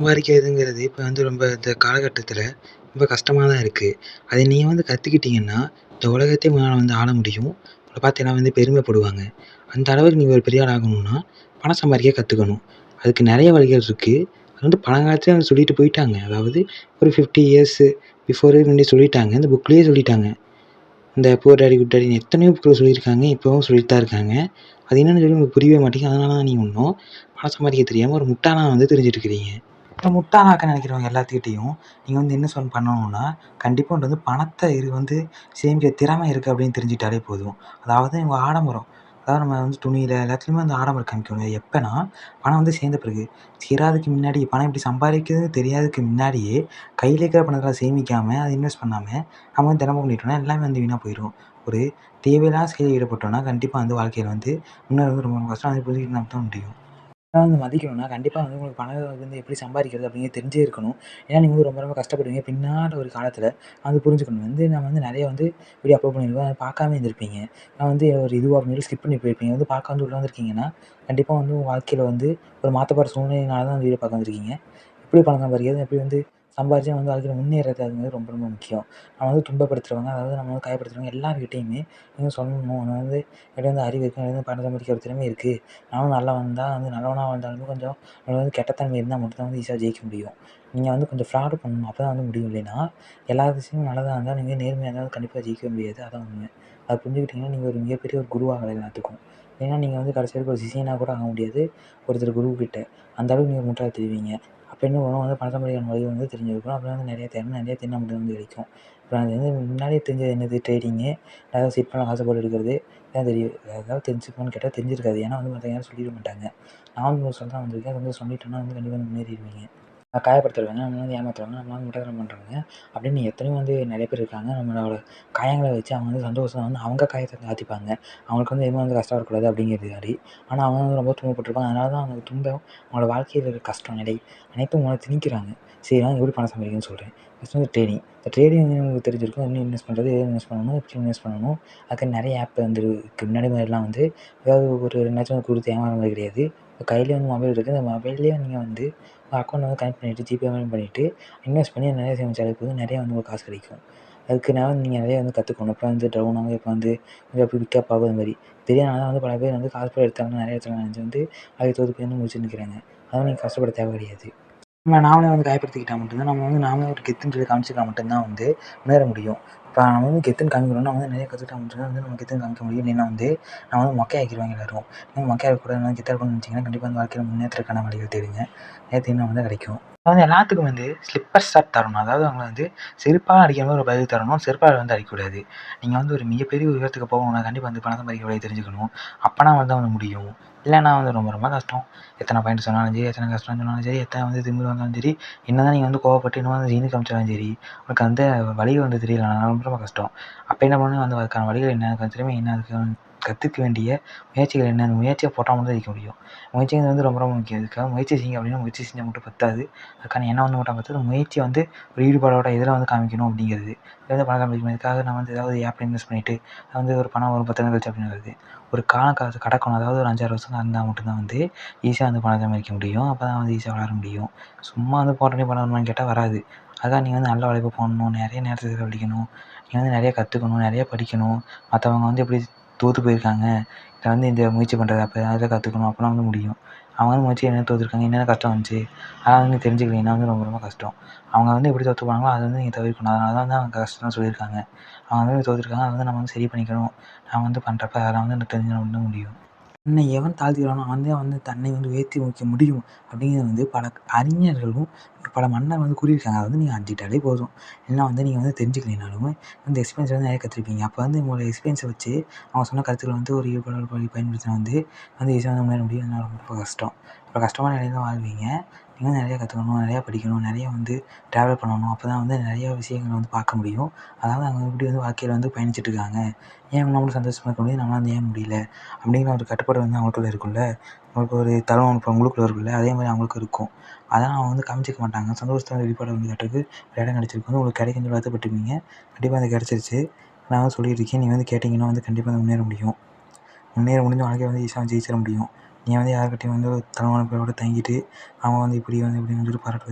சம்பாதிக்கிறதுங்கிறது இப்போ வந்து ரொம்ப இந்த காலகட்டத்தில் ரொம்ப கஷ்டமாக தான் இருக்குது அதை நீங்கள் வந்து கற்றுக்கிட்டீங்கன்னா இந்த உலகத்தையே உங்களால் வந்து ஆள முடியும். உங்களை பார்த்து எல்லாம் வந்து பெருமைப்படுவாங்க. அந்த அளவுக்கு நீங்கள் ஒரு பெரிய ஆள் ஆகணும்னா பணம் சம்பாதிக்க கற்றுக்கணும் அதுக்கு நிறைய வழிகள் இருக்குது அது வந்து பழங்காலத்துலேயே வந்து சொல்லிட்டு போயிட்டாங்க. அதாவது ஒரு ஃபிஃப்டி இயர்ஸு பிஃபோரே முன்னாடி சொல்லிட்டாங்க. இந்த புக்லேயே சொல்லிட்டாங்க. இந்த புவர் டாடி குட் டாடின்னு எத்தனையோ புக்கில் சொல்லியிருக்காங்க. இப்போவும் சொல்லிட்டு தான் இருக்காங்க. அது என்னென்னு சொல்லி உங்களுக்கு புரியவே மாட்டேங்குது. அதனால தான் நீங்கள் ஒன்றும் பணம் சம்பாதிக்க தெரியாமல் ஒரு முட்டாளாக வந்து தெரிஞ்சுட்டு இருக்கிறீங்க. முட்டாளாக்க நினைக்கிறவங்க எல்லாத்துக்கிட்டேயும் நீங்கள் வந்து என்ன சொல் பண்ணணும்னா கண்டிப்பாக உன்ட்ட வந்து பணத்தை இது வந்து சேமிக்கிற திறமை இருக்குது அப்படின்னு தெரிஞ்சுக்கிட்டாலே போதும். அதாவது இவங்க ஆடம்பரம். அதாவது நம்ம வந்து துணியில் எல்லாத்துலேயுமே வந்து ஆடம்பரம் காமிக்கணும் எப்போனா பணம் வந்து சேர்ந்த பிறகு சேராதுக்கு முன்னாடி பணம் எப்படி சம்பாதிக்கிறதுன்னு தெரியாததுக்கு முன்னாடியே கையில் இருக்கிற பணத்தெல்லாம் சேமிக்காமல் அதை இன்வெஸ்ட் பண்ணாமல் நம்ம வந்து தினமும் பண்ணிட்டோம்னா எல்லாமே வந்து வீணாக போயிடும் ஒரு தேவையில்லாத செயலில் ஈடுபட்டோம்னா கண்டிப்பாக வந்து வாழ்க்கையில் வந்து முன்னேறது ரொம்ப ரொம்ப கஷ்டம். அதை புரிஞ்சுக்கிட்டு தான் முடியும். பணம் வந்து மதிக்கணும்னா கண்டிப்பாக வந்து உங்களுக்கு பணம் வந்து எப்படி சம்பாதிக்கிறது அப்படிங்கிறது தெரிஞ்சே இருக்கணும். ஏன்னா நீங்கள் வந்து ரொம்ப ரொம்ப கஷ்டப்படுவீங்க. பின்னாடி ஒரு காலத்தில் அது புரிஞ்சுக்கணும். வந்து நான் வந்து நிறைய வந்து வீடியோ அப்லோட் பண்ணியிருக்கேன் அதை பார்க்காம இருந்திருப்பீங்க. நான் வந்து ஒரு இதுவாக அப்படின்ட்டு ஸ்கிப் பண்ணி போயிருப்பீங்க. வந்து பார்க்க வந்து உள்ளே வந்திருக்கீங்கன்னா கண்டிப்பாக வந்து உங்கள் வாழ்க்கையில் வந்து ஒரு மாற்றப்படுற சூழ்நிலையினால தான் அந்த வீடியோ பார்க்க வந்திருக்கீங்க. எப்படி பணம் சம்பாதிக்கிறது எப்படி வந்து சம்பாதிச்சு வந்து வாழ்க்கையில் முன்னேறது அது வந்து ரொம்ப ரொம்ப முக்கியம். நம்ம வந்து துன்பப்படுத்துறவங்க அதாவது நம்ம வந்து காயப்படுத்துறவங்க எல்லார்கிட்டேயுமே நீங்கள் சொல்லணும். உனக்கு வந்து என்கிட்ட வந்து அறிவு இருக்குது எனக்கு வந்து பணம் சம்பாதிக்கிற ஒரு திறமை இருக்குது நானும் நல்லா வந்தால் வந்து நல்லவனாக வந்தாலும் கொஞ்சம் நம்மளுக்கு வந்து கெட்டத்தன்மை இருந்தால் மட்டும் தான் வந்து ஈஸியாக ஜெயிக்க முடியும். நீங்கள் வந்து கொஞ்சம் ஃப்ராடு பண்ணணும். அப்போ தான் வந்து முடியும். இல்லைன்னா எல்லா விஷயமும் நல்லதாக இருந்தால் நீங்கள் நேர்மையாக இருந்தாலும் கண்டிப்பாக ஜெயிக்க முடியாது. அதான் உண்மை. அதை புரிஞ்சுக்கிட்டிங்கன்னா நீங்கள் ஒரு மிகப்பெரிய ஒரு குருவாக எல்லாத்துக்கும் ஏன்னா நீங்கள் வந்து கடைசி வரைக்கும் ஒரு சிஷியனாக கூட ஆக முடியாது. ஒருத்தர் குருக்கிட்ட அந்த அளவுக்கு நீங்கள் முட்டாள் தெரிவிங்க. அப்போ என்ன பண்ணணும் வந்து பணம் சம்பாதிக்கிற வழி வந்து தெரிஞ்சிருக்கணும் அப்புறம் வந்து நிறைய திறமை நிறைய திறமை மட்டும் வந்து கிடைக்கும். அப்புறம் அது வந்து முன்னாடியே தெரிஞ்சது என்னது? ட்ரேடிங்கு அதாவது சிட் பண்ண காசை போட்டு எடுக்கிறது. இதான் தெரியும் அதாவது தெரிஞ்சுக்கணும்னு கேட்டால் தெரிஞ்சிருக்காது. ஏன்னா வந்து மற்றவங்க யாரும் சொல்லிட மாட்டாங்க. நான் வந்து சொல்ல தான் வந்திருக்கேன். அது வந்து சொல்லிட்டோன்னா வந்து கண்டிப்பாக முன்னேறிடுவீங்க. காயப்படுத்துறவங்க நம்மளை வந்து ஏமாத்துறவங்க நம்மளை வந்து முட்டாள்தனம் பண்ணுறவங்க அப்படின்னு எத்தனையோ வந்து நிறைய பேர் இருக்காங்க. நம்மளோட காயங்களை வச்சு அவங்க வந்து சந்தோஷம் வந்து அவங்க காயத்தை ஆற்றிப்பாங்க அவங்களுக்கு வந்து எதுவுமே வந்து கஷ்டம் வரக்கூடாது அப்படிங்கிறது மாதிரி ஆனால் அவங்க வந்து ரொம்ப துன்பப்பட்டிருப்பாங்க. அதனால தான் அவங்க துன்பம் அவங்களோட வாழ்க்கையில் இருக்கிற கஷ்டம் நிலை அனைத்தும் உங்களை திணிக்கிறாங்க. சரி நான் எப்படி பணம் சம்பாதிக்கணும்னு சொல்கிறேன் ஃபஸ்ட்டு வந்து ட்ரேடிங் இந்த ட்ரேடிங் வந்து உங்களுக்கு தெரிஞ்சிருக்கும். இன்னும் இன்வெஸ்ட் பண்ணுறது எது இன்வெஸ்ட் பண்ணணும் எப்படி இன்வெஸ்ட் பண்ணணும். அதுக்கு நிறைய ஆப் வந்து இருக்குது முன்னாடி மாதிரிலாம் வந்து ஏதாவது ஒரு ரெண்டாச்சும் கொடுத்து ஏமாற மாதிரி கிடையாது. கையிலே வந்து மொபைல் இருக்குது அந்த மொபைல்லேயே நீங்கள் வந்து உங்கள் அக்கௌண்ட் வந்து கனெக்ட் பண்ணிவிட்டு ஜிபே பேமெண்ட் பண்ணிவிட்டு இன்வெஸ்ட் பண்ணி நிறைய சேமிச்சாலே போதும் நிறையா வந்து உங்களுக்கு காசு கிடைக்கும். அதுக்கு நான் வந்து நீங்கள் நிறைய வந்து கற்றுக்கணும் இப்போ வந்து டவுன் ஆகும் இப்போ வந்து கொஞ்சம் அப்படி பிக்கப் ஆகும் அது மாதிரி. தெரியாதனால தான் வந்து பல பேர் வந்து காசு போய் எடுத்தாங்க நிறைய இடத்துல நினச்சி வந்து அதை தோற்று போய் வந்து முடிச்சு நிற்கிறாங்க அதனால் நீங்கள் கஷ்டப்பட தேவை கிடையாது. நம்ம நாமளே வந்து காயப்படுத்திக்கிட்டால் மட்டும்தான் நம்ம வந்து நாமளே ஒரு கெத்துன்னு சொல்லி காமிச்சிக்கிட்டால் மட்டும்தான் வந்து முன்னேற முடியும். இப்போ நம்ம வந்து கெத்துன்னு காமிக்கணும்னா வந்து நிறைய கற்றுக்கிட்டா மட்டும்தான் வந்து நம்ம கெத்துன்னு காமிக்க முடியும். இல்லைன்னா வந்து நான் வந்து மொக்கையாக்கிடுவாங்க எல்லாரும். நீங்கள் மொக்கையாக இருக்கக்கூடாது. கெத்தாக இருக்கணும்னு நினச்சிங்கன்னா கண்டிப்பாக வந்து வாழ்க்கையில் முன்னேற்றத்துக்கான வழிகள் தேடுங்க. நேர்த்தினா வந்து கிடைக்கும்? வந்து எல்லாத்துக்கும் வந்து ஸ்லிப்பர் ஸ்டாப் தரணும். அதாவது அவங்களை வந்து செருப்பாக அடிக்கிற மாதிரி ஒரு பதில் தரணும். செருப்பால் வந்து அடிக்கக்கூடாது. நீங்கள் வந்து ஒரு மிகப்பெரிய உயரத்துக்கு போகணும்னா கண்டிப்பாக வந்து பணம் சம்பாதிக்க வழியை தெரிஞ்சுக்கணும். அப்போனா வந்து வந்து முடியும். இல்லைன்னா வந்து ரொம்ப ரொம்ப கஷ்டம். எத்தனை பாயிண்ட் சொன்னாலும் சரி எத்தனை கஷ்டம் சொன்னாலும் சரி எத்தனை வந்து திமிரு வந்தாலும் சரி என்ன தான் நீங்கள் வந்து கோவப்பட்டு இன்னும் வந்து ஜீனு காமிச்சாலும் சரி உங்களுக்கு அந்த வழி வந்து தெரியலனாலும் ரொம்ப ரொம்ப கஷ்டம். அப்போ என்ன பண்ணணும்? வந்து அதுக்கான வழிகள் என்ன? அதுக்கான என்ன? கற்றுக்க வேண்டிய முயற்சிகள் என்ன? முயற்சியை போட்டால் மட்டும் தான் ஜெயிக்க முடியும். முயற்சிங்கிறது வந்து ரொம்ப ரொம்ப முக்கியம். இதுக்காக முயற்சி செய்யுங்க அப்படின்னா முயற்சி செஞ்சால் மட்டும் பத்தாது. அதுக்கான எண்ணம் வந்து மட்டும் பத்தாது. முயற்சி வந்து ஒரு ஈடுபாடோட இதில் வந்து காமிக்கணும் அப்படிங்கிறது. இதில் வந்து பணம் காமிக்கணும். இதுக்காக நான் வந்து ஏதாவது ஆப்பில் இன்வெஸ்ட் பண்ணிவிட்டு வந்து ஒரு பணம் ஒரு பத்து நாள் கழிச்சு அப்படிங்கிறது ஒரு காலம் காசு கடக்கணும். அதாவது ஒரு அஞ்சாறு வருஷம் இருந்தால் மட்டும்தான் வந்து ஈஸியாக வந்து பணம் சம்பாதிக்க முடியும். அப்போ தான் வந்து ஈஸியாக வளர முடியும். சும்மா வந்து போட்டோன்னே பணம் வருமான்னு கேட்டால் வராது. அதான் நீங்கள் வந்து நல்ல உழைப்பு போடணும் நிறைய நேரத்தை செலவழிக்கணும் நீங்கள் வந்து நிறைய கற்றுக்கணும் நிறைய படிக்கணும். மற்றவங்க வந்து எப்படி தோற்று போயிருக்காங்க? இதை வந்து இந்த முயற்சி பண்ணுறது அப்போ அதில் கற்றுக்கணும் அப்போலாம் வந்து முடியும். அவங்க வந்து முயற்சி என்ன தோற்றுருக்காங்க என்னென்ன கஷ்டம் வந்துச்சு? அதெல்லாம் வந்து தெரிஞ்சுக்கலைன்னா வந்து ரொம்ப ரொம்ப கஷ்டம். அவங்க வந்து எப்படி தோற்று போனாங்களோ அதை வந்து நீங்கள் தவிர்க்கணும். அதனால தான் வந்து அவங்க கஷ்டம்னு சொல்லியிருக்காங்க. அவங்க வந்து தோற்றுருக்காங்க அதை வந்து நம்ம வந்து சரி பண்ணிக்கணும். நான் வந்து பண்ணுறப்ப அதெல்லாம் வந்து எனக்கு தெரிஞ்சு வந்து முடியும். தன்னை எவன் தாழ்த்துகிறானோ அவன் தான் வந்து தன்னை வந்து உயர்த்தி வைக்க முடியும் அப்படிங்கிறது வந்து பல அறிஞர்களும் பல மன்னர் வந்து கூறியிருக்காங்க. அதை வந்து நீங்கள் அறிஞ்சிக்கிட்டாலே போதும். இல்லைனா வந்து நீங்கள் வந்து தெரிஞ்சுக்கலைனாலுமே இந்த எக்ஸ்பீரியன்ஸ் வந்து நிறைய கற்றுருப்பீங்க அப்போ வந்து உங்களோட எக்ஸ்பீரியன்ஸை வச்சு அவங்க சொன்ன கருத்துக்களை வந்து ஒரு ஈடுபாடு பயன்படுத்தினா வந்து வந்து ஈஸியாக வந்து முன்னேற முடியும். ரொம்ப கஷ்டம். அப்புறம் கஷ்டமான நிலையில தான் வாழ்வீங்க. இன்னும் நிறையா கற்றுக்கணும் நிறையா படிக்கணும் நிறையா வந்து ட்ராவல் பண்ணணும். அப்போ தான் வந்து நிறையா விஷயங்களை வந்து பார்க்க முடியும். அதாவது அவங்க எப்படி வந்து வாழ்க்கையில் வந்து பயணிச்சுட்டு இருக்காங்க ஏன் நம்மளும் சந்தோஷமாக இருக்க முடியுது? நம்மளால ஏன் முடியல? அப்படிங்கிற ஒரு கட்டுப்பாடு வந்து அவங்களுக்குள்ள இருக்கும்ல. அவங்களுக்கு ஒரு தருணம் அவங்களுக்குள்ள உங்களுக்குள்ள இருக்குல்ல அதே மாதிரி அவங்களுக்கும் இருக்கும். அதெல்லாம் அவங்க வந்து காமிச்சிக்க மாட்டாங்க. சந்தோஷத்தோட வெளிப்பாடு வந்து காட்டுறதுக்கு ஒரு இடம் கிடச்சிருக்கு வந்து உங்களுக்கு கிடைக்குன்னு சொல்லி வருத்தப்பட்டிருப்பீங்க. கண்டிப்பாக அது கிடச்சிருச்சு. நான் வந்து சொல்லியிருக்கேன் நீங்கள் வந்து கேட்டிங்கன்னா வந்து கண்டிப்பாக வந்து முன்னேற முடியும். முன்னேற முடிஞ்ச வாழ்க்கையை வந்து ஈஸியாக ஜெயிச்சிட முடியும். நீ வந்து யாருக்கிட்டேயும் வந்து ஒரு பேரோடு தங்கிட்டு அவன் வந்து இப்படி வந்து இப்படின்னு சொல்லிட்டு பாராட்டு